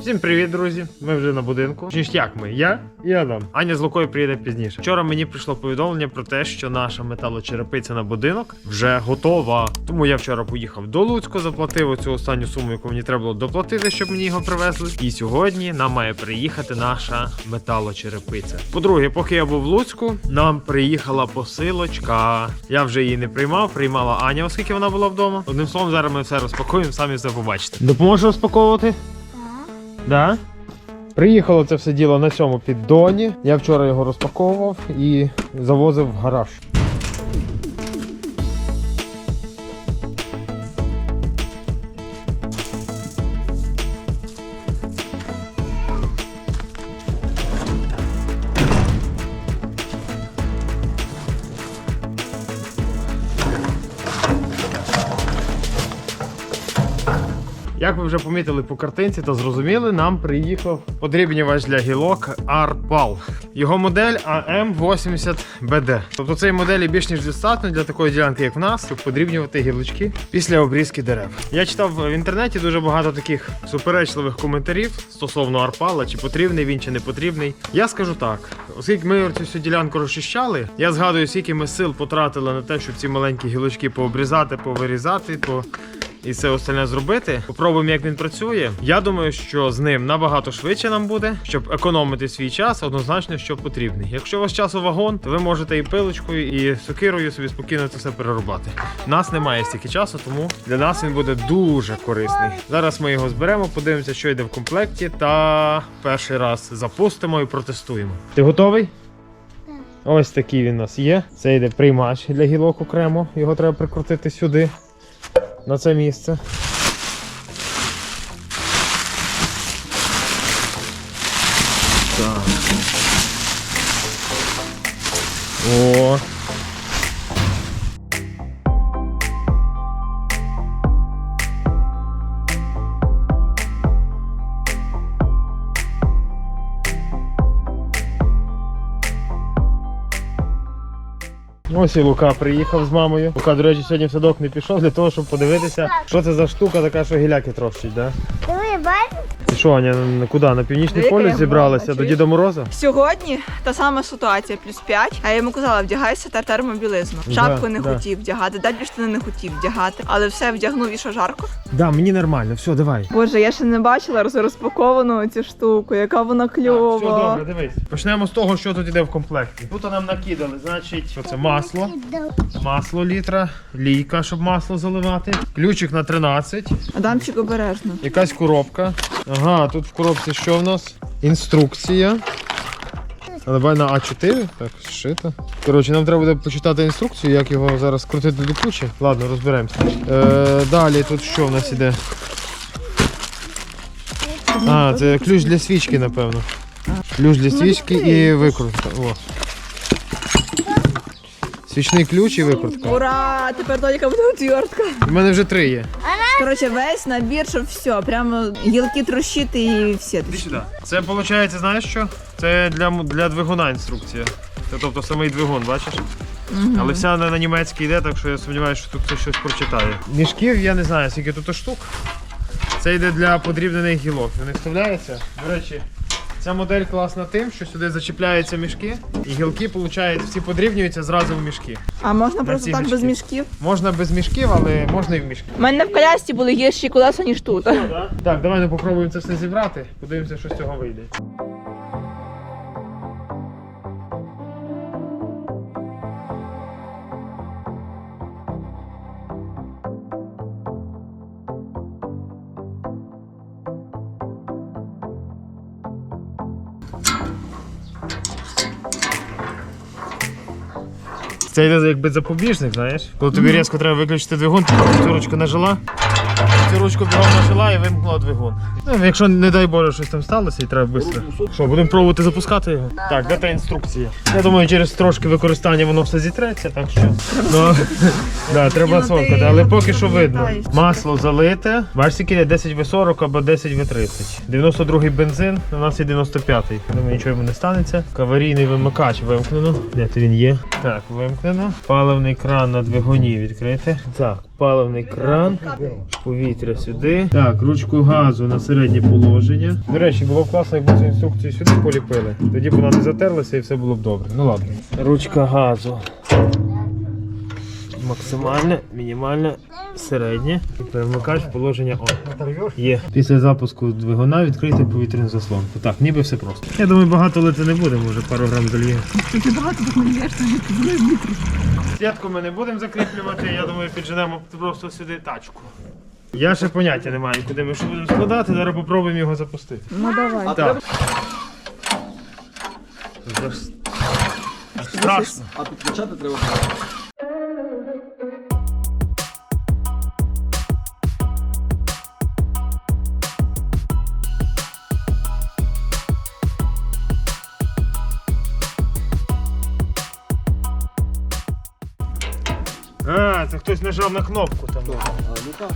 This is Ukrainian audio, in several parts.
Всім привіт, друзі! Ми вже на будинку. Чи ж як ми? Я і Адам. Аня з Лукою приїде пізніше. Вчора мені прийшло повідомлення про те, що наша металочерепиця на будинок вже готова. Тому я вчора поїхав до Луцьку, заплатив оцю останню суму, яку мені треба було доплатити, щоб мені його привезли. І сьогодні нам має приїхати наша металочерепиця. По-друге, поки я був в Луцьку, нам приїхала посилочка. Я вже її не приймав, приймала Аня, оскільки вона була вдома. Одним словом, зараз ми все розпакуємо, самі все побачите. Допоможеш розпаковувати? Да? Приїхало це все діло на цьому піддоні. Я вчора його розпаковував і завозив в гараж. Як ви вже помітили по картинці, то зрозуміли, нам приїхав подрібнювач для гілок Arpal. Його модель AM80BD. Тобто цієї моделі більш ніж достатньо для такої ділянки, як в нас, щоб подрібнювати гілочки після обрізки дерев. Я читав в інтернеті дуже багато таких суперечливих коментарів стосовно Арпала, чи потрібний він, чи не потрібний. Я скажу так: оскільки ми цю всю ділянку розчищали, я згадую, скільки ми сил потратили на те, щоб ці маленькі гілочки пообрізати, повирізати, по і все остальне зробити. Попробуємо, як він працює. Я думаю, що з ним набагато швидше нам буде, щоб економити свій час, однозначно, що потрібний. Якщо у вас часу вагон, то ви можете і пилочкою, і сокирою собі спокійно це все перерубати. У нас немає стільки часу, тому для нас він буде дуже корисний. Зараз ми його зберемо, подивимося, що йде в комплекті, та перший раз запустимо і протестуємо. Ти готовий? Ось такий він у нас є. Це йде приймач для гілок окремо. Його треба прикрутити сюди на це місце. Так. О. Ось і Лука приїхав з мамою. Лука, до речі, сьогодні в садок не пішов для того, щоб подивитися, що це за штука така, що гіляки трощить, да? І що, Аня, на куди? На північний Велика полюс я зібралася до? Діда Мороза? Сьогодні та сама ситуація, плюс 5. А я йому казала, вдягайся та термобілизну. Да, Шапку не да. хотів вдягати, далі штани не хотів вдягати, але все вдягнув і що жарко. Да, мені нормально, все, давай. Боже, я ще не бачила роз- розпаковану цю штуку, яка вона Все кльова. добре, дивись. Почнемо з того, що тут іде в комплекті. Тут нам накидали, значить, що це масло, масло літра, лійка, щоб масло заливати, ключик на 13, Адамчик обережно. якась коробка. Ага, тут в коробці що в нас? Інструкція. А давай на А4, так, зшито. Коротше, нам треба буде почитати інструкцію, як його зараз крутити до кучі. Ладно, розберемося. Е, далі тут що в нас іде? А, це ключ для свічки, напевно. Ключ для свічки і викрутка. О. Свічний ключ і викрутка. Ура! Тепер донька буде отвертка. У мене вже три є. Коротше, весь набір, щоб все, прямо гілки трощити і все. Іди сюди. Це виходить, знаєш що? Це для, для двигуна інструкція. Це тобто самий двигун, бачиш? Але вся на, на німецький йде, так що я сподіваюся, що тут хтось щось прочитає. Мішків я не знаю, скільки тут штук. Це йде для подрібнених гілок. Вони вставляються. До речі, ця модель класна тим, що сюди зачіпляються мішки, і гілки, виходить, всі подрівнюються зразу в мішки. А можна На просто ці так без мішків? Можна без мішків, але можна і в мішки. У мене в колясці були гірші колеса, ніж тут. Так, давай ми попробуємо це все зібрати, подивимося, що з цього вийде. Це йде якби запобіжник, знаєш. Коли тобі різко треба виключити двигун, ти нажала, цю ручку бігом нажила і вимкнула двигун. Ну, якщо, не дай Боже, щось там сталося і треба швидко. Що, будемо пробувати запускати його? Так, де та інструкція? Я думаю, через трошки використання воно все зітреться, так що. Ну, да, треба ну але поки що видно. Масло залите. Бачиш, скільки 10 В40 або 10 В30. 92-й бензин, у нас є 95-й. Думаю, нічого йому не станеться. Аварійний вимикач вимкнено. Де то він є? Так, вимкнено. Паливний кран на двигуні відкрити. Так, паливний кран. Повітря сюди. Так, ручку газу на середнє положення. До речі, було б класно, якби цю інструкцію сюди поліпили. Тоді б вона не затерлася і все було б добре. Ну ладно. Ручка газу. Максимальне, мінімальне, середнє. І перемикач положення On. Є. Після запуску двигуна відкрити повітряну заслонку. Так, ніби все просто. Я думаю, багато лити не будемо, вже пару грам дольє. Ти багато так надаєш, Сітку ми не будемо закріплювати, я думаю, підженемо просто сюди тачку. Я ще поняття не маю, куди ми що будемо складати, зараз попробуємо його запустити. Ну давай. Так. Страшно. А підключати треба. Хтось нажав на кнопку там. Так.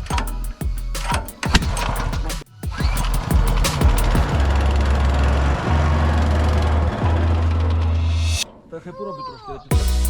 Та хай поробить трошки.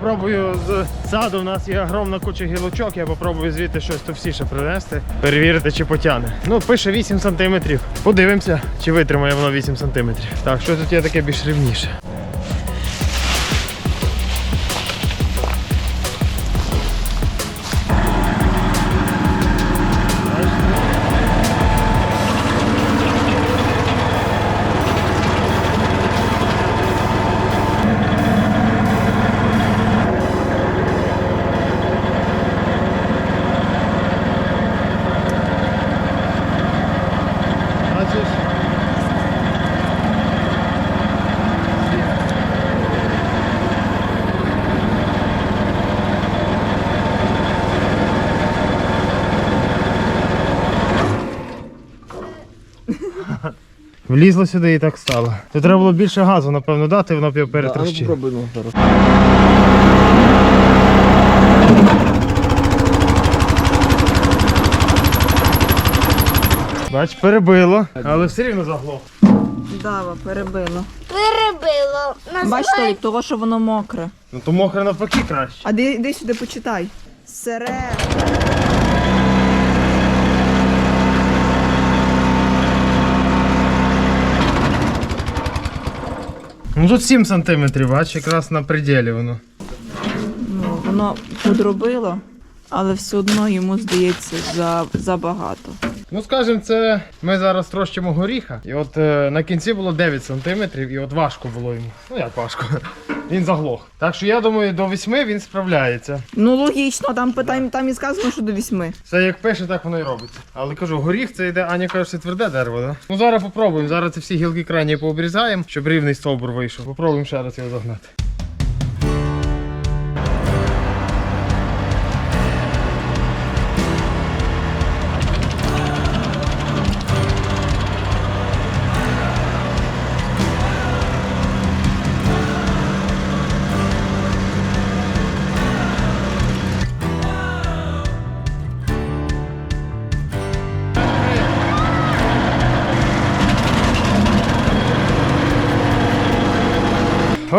Попробую з саду. У нас є огромна куча гілочок, я попробую звідти щось товстіше принести, перевірити, чи потягне. Ну, пише 8 см. Подивимося, чи витримає воно 8 см. Так, що тут є таке більш рівніше. Влізло сюди і так стало. То треба було більше газу, напевно, дати, воно б його перетрощило. Бач, перебило, але все рівно заглох. Дава, перебило. Перебило. Бач, Толік, того, що воно мокре. Ну то мокре навпаки краще. А де, де сюди почитай. Сере. Ну тут 7 сантиметрів, бач, якраз на пределі воно. Ну, воно подробило, але все одно йому здається за, забагато. Ну, скажімо, це ми зараз трощимо горіха. І от е, на кінці було 9 сантиметрів, і от важко було йому. Ну як важко. Він заглох. Так що я думаю, до 8 він справляється. Ну логічно, там, там, там і сказано, що до вісьми. Все як пише, так воно і робиться. Але кажу, горіх це йде, Аня каже, це тверде дерево, да? Ну зараз попробуємо. Зараз ці всі гілки крайні пообрізаємо, щоб рівний стовбур вийшов. Попробуємо ще раз його загнати.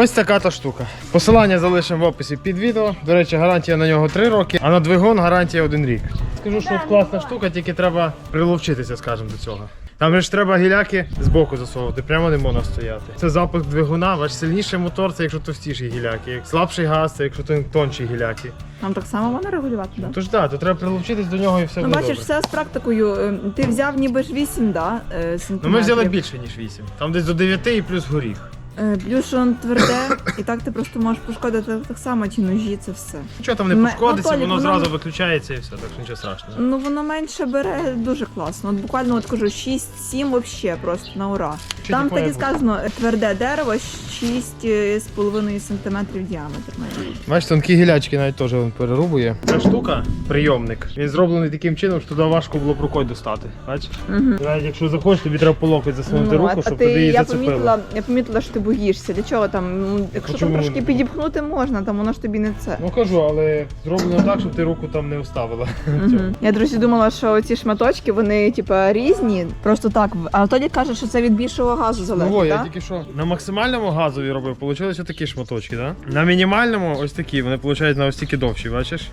Ось така та штука. Посилання залишимо в описі під відео. До речі, гарантія на нього 3 роки, а на двигун гарантія 1 рік. Скажу, що от класна штука, тільки треба приловчитися, скажімо, до цього. Там же ж треба гіляки збоку засовувати, прямо не можна стояти. Це запуск двигуна, бач, сильніший мотор це якщо товстіші гіляки. Як слабший газ, це якщо тон- тонші гіляки. Нам так само можна регулювати, так? Тож так, то треба прилучитись до нього і все Ну, буде бачиш, добре. все з практикою. Е, Ти взяв ніби ж 8, да, е, Ну ми взяли більше, ніж 8. Там десь до 9 і плюс горіх. Е, Плюс що воно тверде, і так ти просто можеш пошкодити так само ті ножі, це все. Нічого там не Ме- пошкодиться, Анатолій, воно воно- зразу виключається і все, так що нічого страшного. Ну воно менше бере дуже класно. От буквально от кажу 6-7 вообще просто на ура. Чи Там такое так і сказано е, тверде дерево 6,5 см діаметр має. Бачиш, тонкі гілячки навіть теж він перерубує. Ця штука, прийомник, він зроблений таким чином, що туди важко було б рукою достати. Бачиш? Угу. Навіть якщо захочеш, тобі треба по локоть засунути Ну, руку, а щоб ти, туди її я зацепило. помітила, я помітила, що ти боїшся. Для чого там? Ну, якщо там трошки підіпхнути можна, там воно ж тобі не це. Ну кажу, але зроблено так, щоб ти руку там не вставила. Мгм. Я, друзі, думала, що ці шматочки вони типа різні, просто так. А тоді каже, що це від більшого газу залежить. Ну, о, я так? тільки що на максимальному газові робив, вийшли ось такі шматочки, да? На мінімальному ось такі, вони виходять на ось такі довші, бачиш?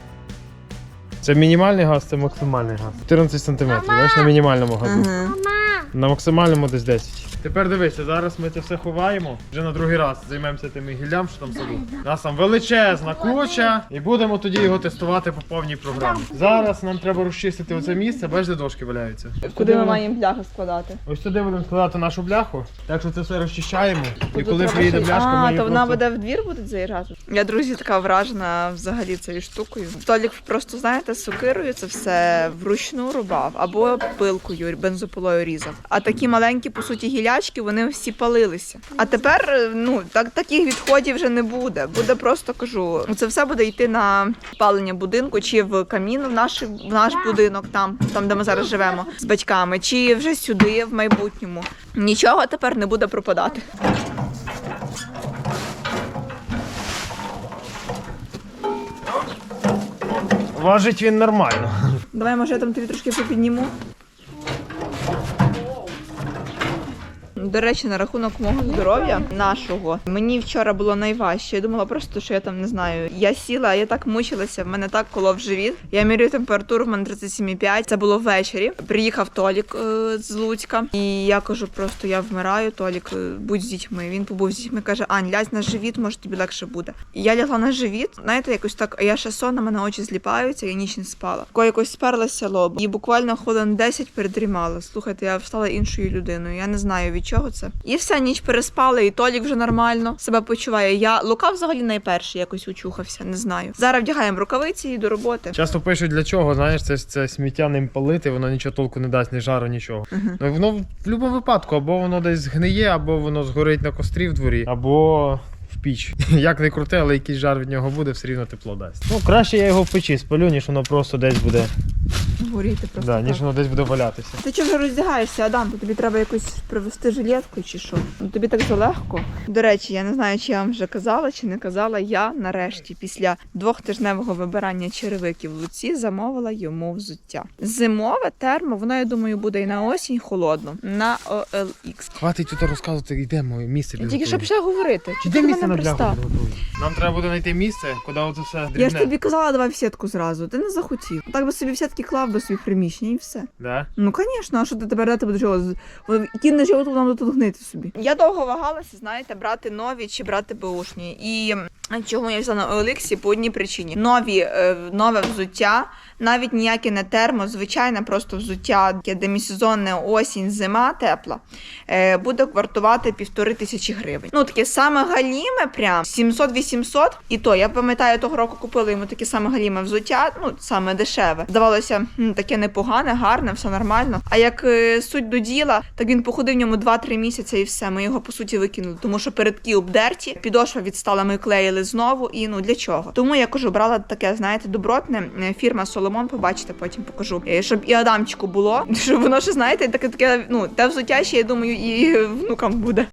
Це мінімальний газ, це максимальний газ. 14 см, бачиш, на мінімальному газу. Мгм. На максимальному десь 10. Тепер дивися, зараз ми це все ховаємо. Вже на другий раз займемося тими гіллям, що там саду. У нас там величезна куча, і будемо тоді його тестувати по повній програмі. Зараз нам треба розчистити оце місце, бачиш, де дошки валяються. Куди ми маємо бляхи складати? Ось сюди будемо складати нашу бляху, так що це все розчищаємо. І Тут коли треба приїде бляшка, ми А, її то вона просто... буде в двір буде заїжджати. Я, друзі, така вражена взагалі цією штукою. Толік просто, знаєте, сокирою це все вручну рубав або пилкою, бензопилою різав. А такі маленькі, по суті, гілячки, вони всі палилися. А тепер, е, ну, так, таких відходів вже не буде. Буде просто кажу, це все буде йти на палення будинку, чи в камін в наш, в наш будинок, там, там, де ми зараз живемо з батьками, чи вже сюди в майбутньому. Нічого тепер не буде пропадати. Важить він нормально. Давай, може, я там тобі трошки підніму. До речі, на рахунок мого здоров'я нашого мені вчора було найважче. Я думала просто, що я там не знаю. Я сіла, я так мучилася, в мене так колов живіт. Я міряю температуру, в мене 37,5. Це було ввечері. Приїхав Толік е, з Луцька, і я кажу, просто я вмираю. Толік, е, будь з дітьми. Він побув з дітьми, каже: Ань, лязь на живіт, може тобі легше буде. І я лягла на живіт. Знаєте, якось так. Я ще сон, на мене очі зліпаються, я ніч не спала. Тако якось сперлася лоб. І буквально хвилин 10 передрімала. Слухайте, я встала іншою людиною. Я не знаю від чого це. І все, ніч переспала, і Толік вже нормально себе почуває. Я Лука взагалі найперший якось учухався, не знаю. Зараз вдягаємо рукавиці і до роботи. Часто пишуть для чого, знаєш, це, це сміття ним палити, воно нічого толку не дасть, ні жару, нічого. Мгм. Ну воно в будь-якому випадку, або воно десь згниє, або воно згорить на кострі в дворі, або піч. Як не крути, але якийсь жар від нього буде, все рівно тепло дасть. Ну краще я його в печі спалю, ніж воно просто десь буде. Горіти просто. Да, так. ніж воно десь буде валятися. Ти чого роздягаєшся, Адам? То тобі треба якось привезти жилетку чи що? Ну, тобі так залегко. До речі, я не знаю, чи я вам вже казала, чи не казала. Я нарешті після двохтижневого вибирання черевиків в Луці замовила йому взуття. Зимове термо, воно, я думаю, буде і на осінь холодно. На OLX. Хватить тут розказувати, йдемо місце Я тільки що підготуємо. почала говорити. Чи Ти де до місце мене підготуємо? Нам треба буде знайти місце, куди оце все дрібне. Я ж тобі казала, давай в сітку зразу. Ти не захотів. Так би собі в сітки клав до собі приміщення і все. Да? Ну, звісно, а що ти тепер дати буде чого? Кінне животу нам тут гнити собі. Я довго вагалася, знаєте, брати нові чи брати беушні. І чому я взяла на OLX по одній причині. Нові, е, нове взуття, навіть ніяке не термо, звичайне просто взуття, демісезонне осінь, зима тепла, е, буде вартувати півтори тисячі гривень. Ну, таке саме галіме, прям 700-800. І то, я пам'ятаю, того року купила йому таке саме галіме взуття, ну, саме дешеве. Здавалося, таке непогане, гарне, все нормально. А як е, суть до діла, так він походив в ньому 2-3 місяці і все. Ми його по суті викинули, тому що передки обдерті, підошва відстала, ми клеїли знову. І ну для чого? Тому я кажу, брала таке, знаєте, добротне е, фірма Соломон. Побачите, потім покажу, Е, щоб і Адамчику було, щоб воно ще знаєте, таке таке. Ну те взуття ще я думаю, і внукам буде.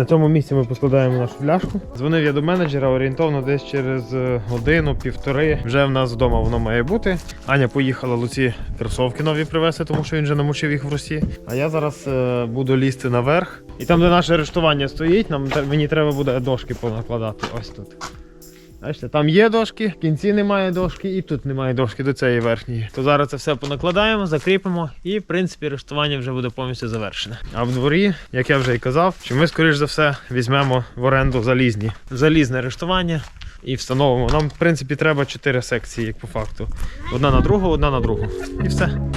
На цьому місці ми поскладаємо нашу пляшку. Дзвонив я до менеджера орієнтовно десь через е, годину-півтори. Вже в нас вдома воно має бути. Аня поїхала Луці кросовки нові привезти, тому що він вже намочив їх в Русі. А я зараз е, буду лізти наверх. І там, де наше арештування стоїть, нам мені треба буде дошки понакладати. Ось тут. Бачите, там є дошки, в кінці немає дошки, і тут немає дошки до цієї верхньої. То зараз це все понакладаємо, закріпимо, і в принципі рештування вже буде повністю завершене. А в дворі, як я вже і казав, що ми скоріш за все візьмемо в оренду залізні залізне рештування і встановимо. Нам, в принципі, треба чотири секції, як по факту. Одна на другу, одна на другу. І все.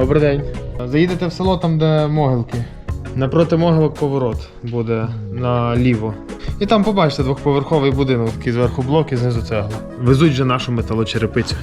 Добрий день. Заїдете в село там, де могилки. Напроти могилок поворот буде наліво. І там побачите двохповерховий будинок, такий зверху блок і знизу цегла. Везуть же нашу металочерепицю.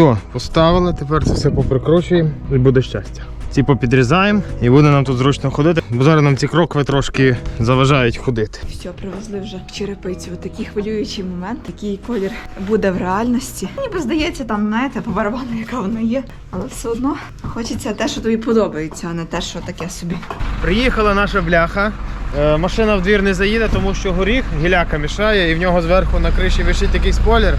Все, поставили, тепер це все поприкручуємо і буде щастя. Ці попідрізаємо і буде нам тут зручно ходити, бо зараз нам ці крокви трошки заважають ходити. Все, привезли вже черепицю. Такий хвилюючий момент, такий колір буде в реальності. Ніби здається, там, знаєте, по барабану, яка вона є. Але все одно хочеться те, що тобі подобається, а не те, що таке собі. Приїхала наша бляха. Е, Машина в двір не заїде, тому що горіх гіляка мішає, і в нього зверху на криші вишить якийсь спойлер.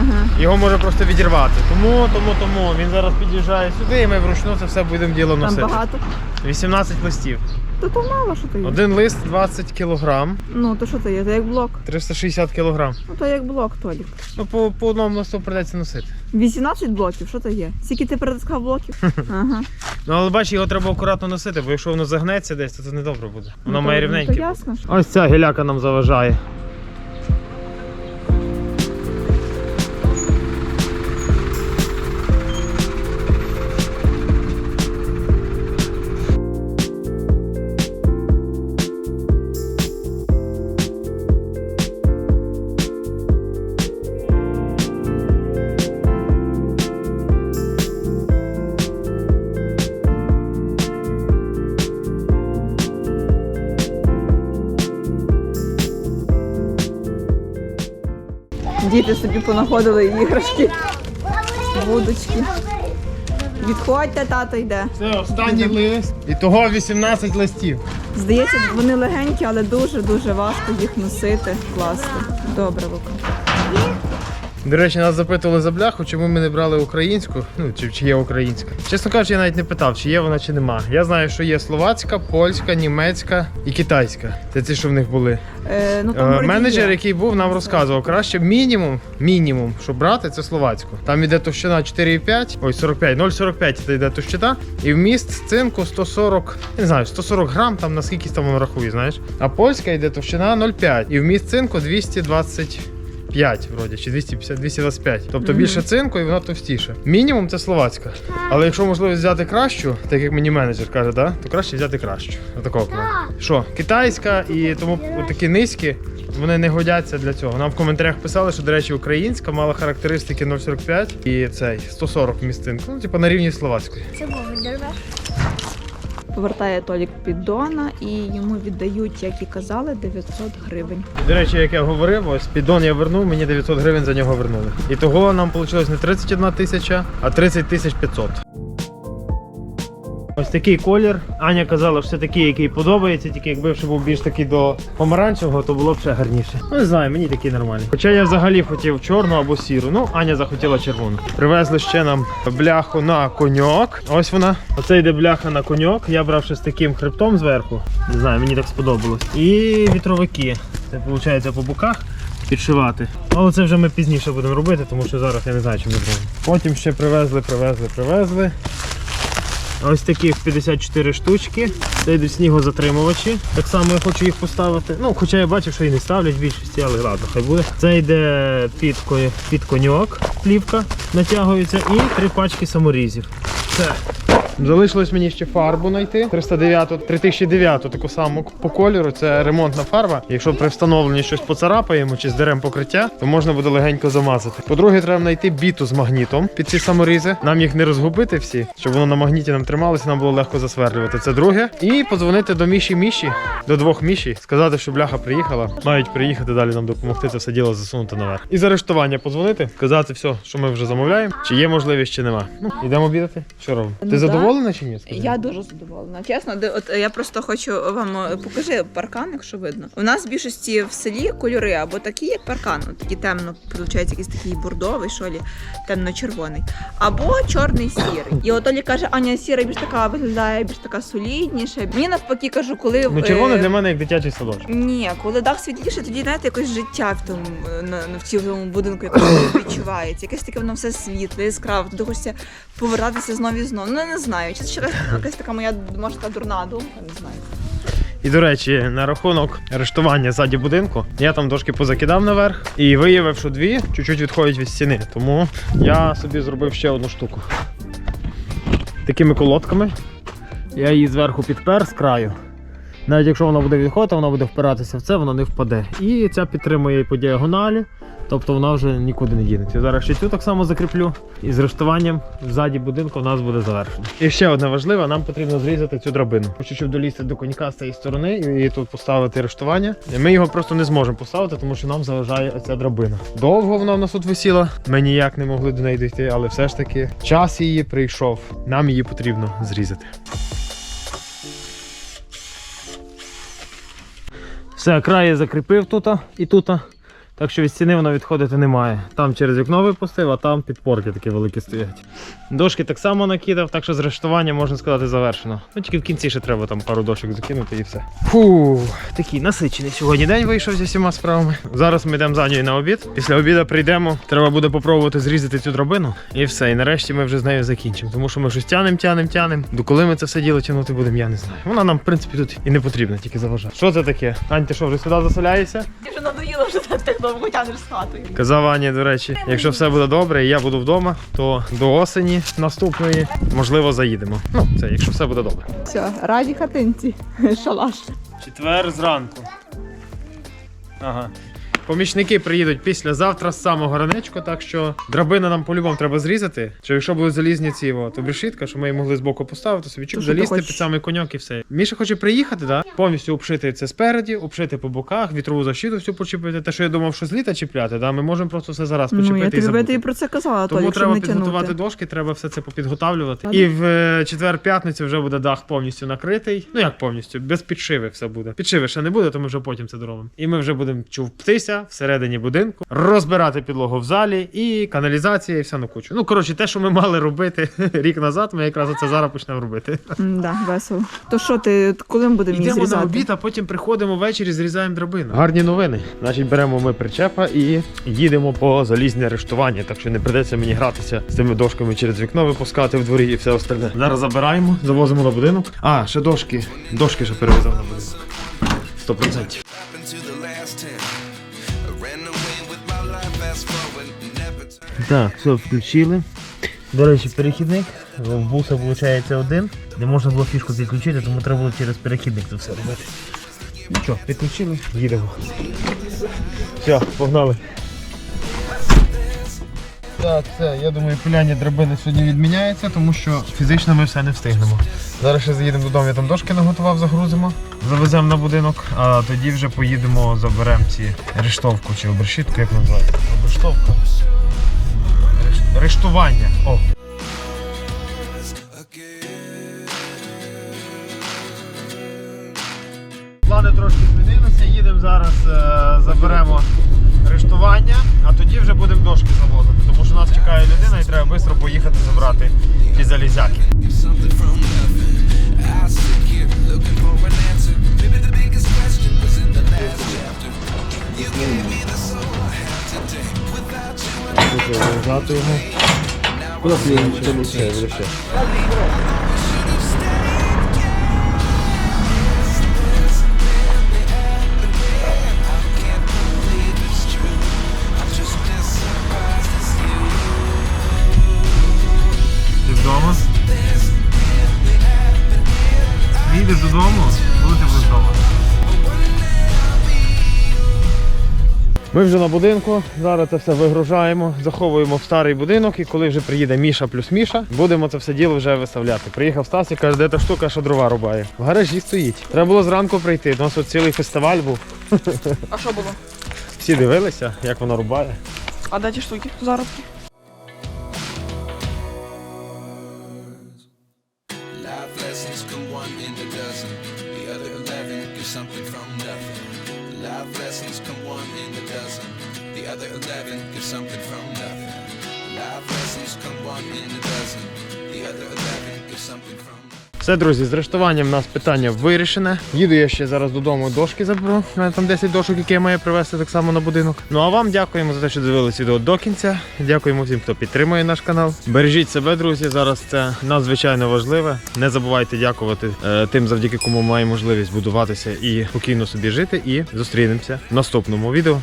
Ага. Його може просто відірвати. Тому, тому, тому він зараз під'їжджає сюди, і ми вручну це все будемо діло Там носити. багато. 18 листів. То то мало, що то є. Один лист 20 кілограм. Ну, то що це є? Це як блок. 360 кілограм. Ну то як блок, Толік. Ну, по, по одному листу придеться носити. 18 блоків, що то є? Скільки ти перетискав блоків? Ага. Ну, але бач, його треба акуратно носити, бо якщо воно загнеться десь, то це недобре буде. Воно Ну, має то- рівненьке. Бути. ясно. Ось ця гіляка нам заважає. Діти собі понаходили іграшки, вудочки. Відходьте, тато йде. Це останній лист. І того 18 листів. Здається, вони легенькі, але дуже-дуже важко їх носити, Класно. Добре, Лука. До речі, нас запитували за бляху, чому ми не брали українську, ну чи, чи є українська. Чесно кажучи, я навіть не питав, чи є вона, чи нема. Я знаю, що є словацька, польська, німецька і китайська. Це ті, що в них були. Е, ну, Е, там вроді Менеджер, який був, нам розказував, краще мінімум, мінімум, щоб брати, це словацьку. Там іде товщина 4,5, ой, 45, 0,45 це йде товщина, і вміст цинку 140, я не знаю, 140 грам, там наскільки там рахує, знаєш. А польська йде товщина 0,5, і вміст цинку 225, вроді, чи 250, 225. Тобто більше цинку і вона товстіше. Мінімум це словацька. Але якщо можливість взяти кращу, так як мені менеджер каже, да, то краще взяти кращу. Отакого плану. Що, китайська і тому такі низькі, вони не годяться для цього. Нам в коментарях писали, що, до речі, українська мала характеристики 0,45 і цей 140 містинку. Ну, типу на рівні словацької. Повертає Толік піддона і йому віддають, як і казали, 900 гривень. До речі, як я говорив, ось піддон я вернув, мені 900 гривень за нього вернули. І того нам вийшло не 31 тисяча, а 30 тисяч 500. Ось такий колір. Аня казала, що це такий, який подобається, тільки якби ще був більш такий до помаранчевого, то було б ще гарніше. Ну, не знаю, мені такий нормальний. Хоча я взагалі хотів чорну або сіру. Ну, Аня захотіла червону. Привезли ще нам бляху на коньок. Ось вона. Оце йде бляха на коньок. Я брав ще з таким хребтом зверху. Не знаю, мені так сподобалось. І вітровики. Це виходить по боках. Підшивати. Але це вже ми пізніше будемо робити, тому що зараз я не знаю, чим ми зробимо. Потім ще привезли, привезли, привезли. Ось таких 54 штучки. Це йдуть снігозатримувачі. Так само я хочу їх поставити. Ну, хоча я бачив, що і не ставлять в більшості, але ладно, хай буде. Це йде під, під коньок, плівка натягується, і три пачки саморізів. Все. Залишилось мені ще фарбу знайти. 309, 3009 таку саму по кольору. Це ремонтна фарба. Якщо при встановленні щось поцарапаємо чи здеремо покриття, то можна буде легенько замазати. По-друге, треба знайти біту з магнітом під ці саморізи. Нам їх не розгубити всі, щоб воно на магніті нам трималося, нам було легко засверлювати. Це друге. І подзвонити до Міші Міші, до двох Міші, сказати, що бляха приїхала. Мають приїхати далі нам допомогти це все діло засунути наверх. І за арештування подзвонити, сказати все, що ми вже замовляємо, чи є можливість, чи нема. Ну, йдемо обідати. Що робимо? Ну, Ти да. Задоволена чи ні? Скажи? Я дуже задоволена. Чесно, де- от е, я просто хочу вам е, покажи паркан, якщо видно. У нас в більшості в селі кольори або такі, як паркан, от такі темно, виходить, якийсь такий бордовий, що лі, темно-червоний, або чорний сірий. І от Олі каже, Аня сіра більш така виглядає, більш така солідніша. Мені навпаки кажу, коли Ну, червоний е, для мене як дитячий садочок. Ні, коли дах світліше, тоді знаєте, якось життя в тому е, на, на- в цьому будинку якось відчувається. Якесь таке воно все світле, яскраве. Туди хочеться повертатися знову і знову. Ну не знаю. Чи це ще якась- така моя може така дурна думка, не знаю. І до речі, на рахунок арештування ззаді будинку, я там дошки позакидав наверх і виявив, що дві чуть-чуть відходять від стіни. Тому я собі зробив ще одну штуку. Такими колодками. Я її зверху підпер з краю. Навіть якщо вона буде відходити, вона буде впиратися в це, вона не впаде. І ця підтримує її по діагоналі, тобто вона вже нікуди не дінеться. Зараз ще цю так само закріплю. І з рештуванням ззаді будинку у нас буде завершено. І ще одне важливе, нам потрібно зрізати цю драбину. Хочу, щоб долізти до конька з цієї сторони і тут поставити рештування. Ми його просто не зможемо поставити, тому що нам заважає оця драбина. Довго вона в нас тут висіла. Ми ніяк не могли до неї дійти, але все ж таки час її прийшов. Нам її потрібно зрізати. Все, край я закріпив тут і тут. Так що від стіни воно відходити немає. Там через вікно випустив, а там підпорки такі великі стоять. Дошки так само накидав, так що з рештування можна сказати завершено. Ну тільки в кінці ще треба там пару дошок закинути і все. Фу, такий насичений сьогодні день вийшов зі всіма справами. Зараз ми йдемо за нею на обід. Після обіду прийдемо. Треба буде попробувати зрізати цю драбину. І все. І нарешті ми вже з нею закінчимо. Тому що ми щось тянем, тянем, тянем. До коли ми це все діло тягнути будемо, я не знаю. Вона нам, в принципі, тут і не потрібна, тільки заважає. Що це таке? Ань, ти що, вже сюди заселяєшся? Я вже надоїла вже так, довго тянеш з хатою. Казав Ані, до речі, якщо все буде добре і я буду вдома, то до осені наступної можливо заїдемо. Ну, це якщо все буде добре. Все, раді хатинці. Шалаш. Четвер зранку. Ага. Помічники приїдуть післязавтра з самого ранечку, так що драбини нам по-любому треба зрізати. Чи якщо будуть залізні ці от, обрешітка, що ми її могли збоку поставити, собі чук, що залізти під самий коньок і все. Міша хоче приїхати, да? повністю обшити це спереді, обшити по боках, вітрову защиту всю почепити. Те, що я думав, що з літа чіпляти, да? ми можемо просто все зараз почепити Ну, я і тобі, забути. про це казала, Тому треба не підготувати тягнути. дошки, треба все це попідготавлювати. І в е, четвер-п'ятницю вже буде дах повністю накритий. Ну як повністю, без підшиви все буде. Підшиви ще не буде, то ми вже потім це доробимо. І ми вже будемо чувптися всередині будинку, розбирати підлогу в залі і каналізація, і все на кучу. Ну коротше, те, що ми мали робити рік назад, ми якраз це зараз почнемо робити. Да, весело. То що ти, коли ми будемо її Йдемо на обід, а потім приходимо ввечері, зрізаємо драбину. Гарні новини. Значить, беремо ми причепа і їдемо по залізне арештування, так що не придеться мені гратися з цими дошками через вікно, випускати в дворі і все остальне. Зараз забираємо, завозимо на будинок. А, ще дошки. Дошки ще перевеземо на будинок. 100%. Так, все включили. До речі, перехідник. В буса виходить один. Не можна було фішку підключити, тому треба було через перехідник це все робити. Ну що, підключили, їдемо. Все, погнали. Так, все, я думаю, пиляння драбини сьогодні відміняється, тому що фізично ми все не встигнемо. Зараз ще заїдемо додому, я там дошки наготував, загрузимо, завеземо на будинок, а тоді вже поїдемо, заберемо ці рештовку чи обрешітку, як називається. Обрештовка. Реш- Рештування. О. Плани трошки змінилися. Їдемо зараз, е, заберемо рештування, а тоді вже будемо дошки завозити, тому що нас чекає людина і треба швидко поїхати забрати ті залізяки. Something виїжджати йому. Куда це лучше, вирішив. Ти вдома? Їдеш додому? Ми вже на будинку, зараз це все вигружаємо, заховуємо в старий будинок, і коли вже приїде Міша плюс Міша, будемо це все діло вже виставляти. Приїхав Стас і каже, де та штука, що дрова рубає. В гаражі стоїть. Треба було зранку прийти. У нас тут цілий фестиваль був. А що було? Всі дивилися, як вона рубає. А де ті штуки? Заробки? Life lessons come one in a dozen. The other eleven give something from nothing. Life lessons come one in a dozen. The other eleven give something from nothing. Life lessons come one in a dozen. The other eleven give something from nothing. Все, друзі, з рештуванням в нас питання вирішене. Їду я ще зараз додому дошки заберу. У мене там 10 дошок, які я маю привезти так само на будинок. Ну а вам дякуємо за те, що дивились відео до кінця. Дякуємо всім, хто підтримує наш канал. Бережіть себе, друзі. Зараз це надзвичайно важливе. Не забувайте дякувати е, тим, завдяки кому маємо можливість будуватися і спокійно собі жити. І зустрінемося в наступному відео.